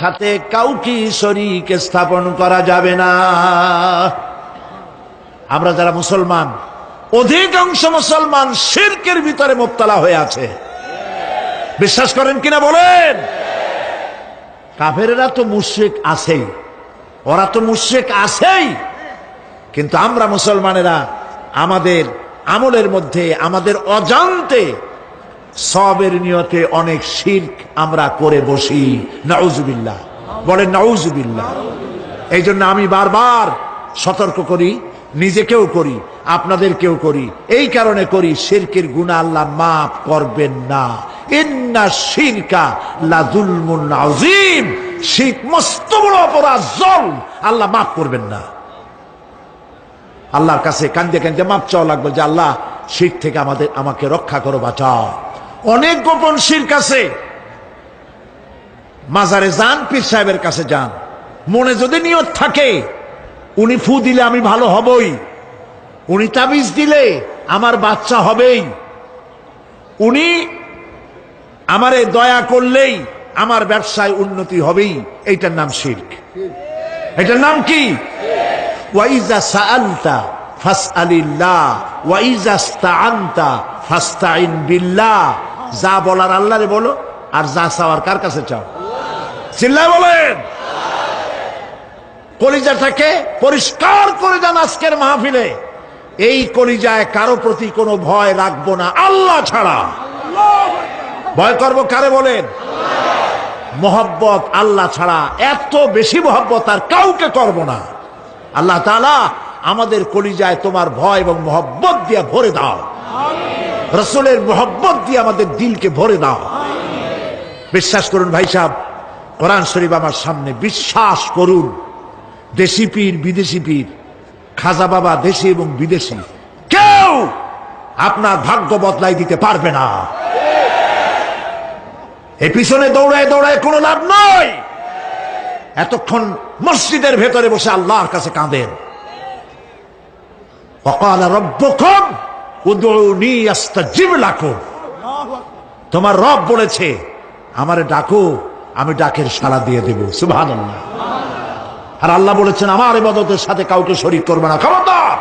সাথে কাউকে শরিক স্থাপন করা যাবে না। আমরা যারা মুসলমান, অধিকাংশ মুসলমান শিরকের ভিতরে মোবতলা হয়ে আছে। বিশ্বাস করেন কিনা বলেন? কাফেরেরা তো মুশ্রিক আছেই, ওরা তো মুশ্রিক আছেই। কিন্তু আমরা মুসলমানেরা আমাদের আমলের মধ্যে, আমাদের অজান্তে সবের নিয়তে অনেক শির্ক আমরা করে বসি। নাউজুবিল্লাহ। বলেন নাউজুবিল্লাহ। এই জন্য আমি বারবার সতর্ক করি, নিজেকেও করি, আপনাদেরকেও করি। এই কারণে করি, শিরকের গুণা আল্লাহ মাফ করবেন না। ইন্না শিরকা লাজুলমুন আযীম। শিরক মস্ত বড় অপরাধ জল আল্লাহ মাফ করবেন না। আল্লাহর কাছে কান্দে কান্দে মাপ চাওয়া লাগবে যে, আল্লাহ শির থেকে আমাদের, আমাকে রক্ষা করো, বাঁচাও। অনেক গোপন শির কাছে। মাজারে যান, পীর সাহেবের কাছে যান। মনে যদি নিয়ত থাকে, উনি ফু দিলে আমি ভালো হবই। উনি তাবিজ দিলে আমার বাচ্চা হবেই। উনি আমারে দয়া করলেই আমার ব্যবসায় উন্নতি হবেই। এইটার নাম শির্ক এটার নাম কি? ওয়াইজা সাআলতা ফাসআলিল্লাহ ওয়াইজা ইসতাআনতা ফাস্তাইন বিল্লাহ। যা বলার আল্লাহরে বলো, আর যা চাওয়ার কার কাছে চাও? চিল্লায় বলেন। কলিজাটাকে পরিষ্কার করে যান আজকের মাহফিলে। এই কলিজায় কারও প্রতি কোনো ভয় রাখব না, আল্লাহ ছাড়া। ভয় করব কারে বলেন? মোহব্বত আল্লাহ ছাড়া, এত বেশি মোহব্বত আর কাউকে করব না। আল্লাহ তালা আমাদের কলিজায় তোমার ভয় এবং মোহব্বত দিয়ে ভরে দাও। রসুলের মোহব্বত দিয়ে আমাদের দিলকে ভরে দাও। বিশ্বাস করুন ভাই সাহেব, কোরআন শরীফ আমার সামনে, বিশ্বাস করুন। দেশি পীর, বিদেশি পীর, খাজা বাবা দেশি এবং বিদেশি। কেউ আপনার ভাগ্য বদলাই দিতে পারবে না। এ পিছনে দৌড়ায় দৌড়ায় কোনো লাভ নয় এতক্ষণ মসজিদের ভেতরে বসে আল্লাহর কাছে কাঁদেন। অকাল লাকুম তোমার রব বলেছে আমারে ডাকো আমি ডাকের সাড়া দিয়ে দেব। আর আল্লাহ বলেছেন আমার ইবাদতের সাথে কাউকে শরীক করবে না। খবরদার।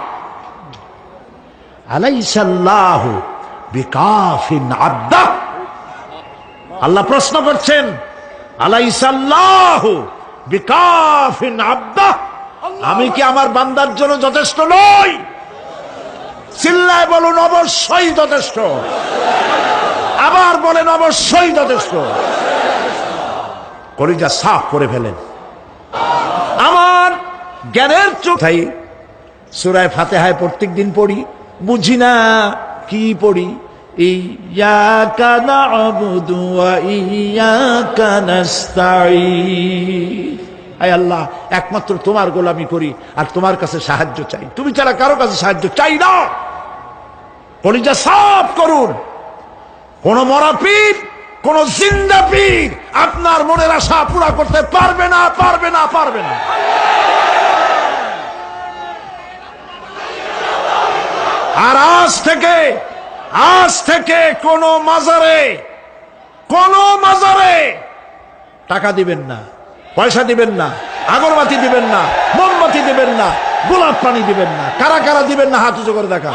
আলাইসাল্লাহু বিকাফিন আব্দা আল্লাহ প্রশ্ন করছেন আলাইসাল্লাহু বিকাফিন আব্দা আমি কি আমার বান্দার জন্য যথেষ্ট নই? চিল্লায় বলুন, অবশ্যই যথেষ্ট। আবার বলেন, অবশ্যই যথেষ্ট। কলিজা সাফ করে ফেলেন। আমার জ্ঞানের চোখাই সুরায় ফাতেহায় প্রত্যেক দিন পড়ি। বুঝি না কি পড়ি? ইয়াকা না'বুদু ওয়া ইয়াকা নাস্তাঈন। আয় আল্লাহ, একমাত্র তোমার গোলামি করি আর তোমার কাছে সাহায্য চাই। তুমি ছাড়া কারও কাছে সাহায্য চাই না। কলিজা সাফ করুন। কোন মরা পীর, কোন জিন্দা পীর আপনার মনের আশা পুরা করতে পারবে না পারবে না পারবে না। আর আজ থেকে আজ থেকে কোন মাজারে কোন মাজারে টাকা দিবেন না। পয়সা দিবেন না, আগরবাতি দিবেন না, মোমবাতি দিবেন না, গোলাপ পানি দিবেন না, কারা কারা দিবেন না, হাত উঁচু করে দেখা।